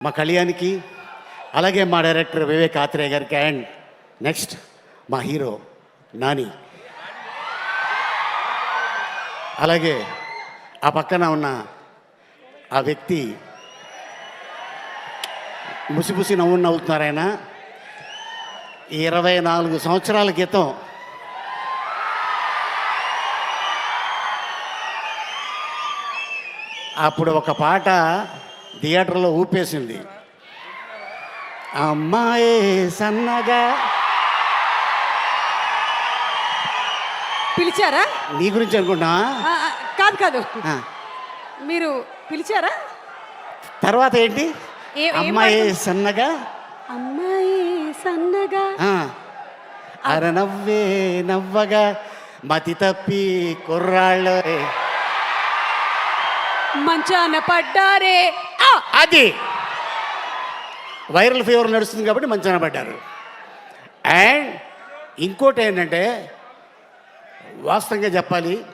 మా కళ్యాణ్కి అలాగే మా డైరెక్టర్ వివేక్ ఆత్రేయ గారికి అండ్ నెక్స్ట్ మా హీరో నాని. అలాగే ఆ పక్కన ఉన్న ఆ వ్యక్తి ముసిపుసి నవ్వు నవ్వుతున్నారు ఇరవై నాలుగు సంవత్సరాల క్రితం అప్పుడు ఒక పాట థియేటర్లో ఊపేసింది. అమ్మాయి సన్నగా. పిలిచారా? నీ గురించి అనుకుంటా ఆ, ఆ, కాదు కాదు. మీరు పిలిచారా? తర్వాత ఏంటి? ఏ- ఏం అమ్మాయి? సన్నగా. అమ్మాయి సన్నగా. ఆ, అర నవ్వే నవ్వగా మతి తప్పి కుర్రాళ్ళు మంచాన పడ్డారే. అది. వైరల్ ఫీవర్ నడుస్తుంది కాబట్టి మంచాన పడ్డారు. అండ్ ఇంకోటి ఏంటంటే వాస్తవంగా చెప్పాలి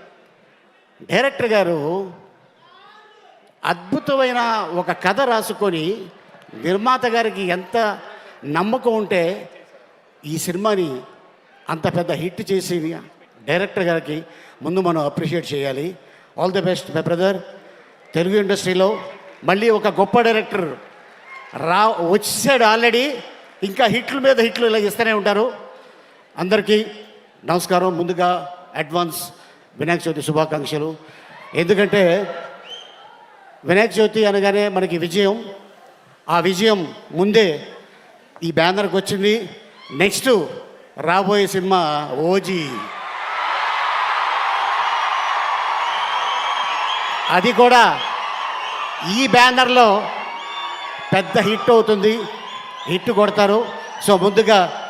డైరెక్టర్ గారు అద్భుతమైన ఒక కథ రాసుకొని నిర్మాత గారికి ఎంత నమ్మకం ఉంటే ఈ సినిమాని అంత పెద్ద హిట్ చేసి డైరెక్టర్ గారికి ముందు మనం అప్రిషియేట్ చేయాలి. All the best my brother Telugu ఇండస్ట్రీలో మళ్ళీ ఒక గొప్ప డైరెక్టర్ రా వచ్చాడు ఆల్రెడీ. ఇంకా హిట్లు మీద హిట్లు ఇలా ఇస్తూనే ఉంటారు. అందరికీ నమస్కారం. ముందుగా అడ్వాన్స్ వినాయక చవితి శుభాకాంక్షలు. ఎందుకంటే వినాయక చవితి అనగానే మనకి విజయం. ఆ విజయం ముందే ఈ బ్యానర్కి వచ్చింది. నెక్స్ట్ రాబోయే సినిమా ఓజీ. అది కూడా ఈ బ్యానర్లో పెద్ద హిట్ అవుతుంది. హిట్ కొడతారు. సో ముందుగా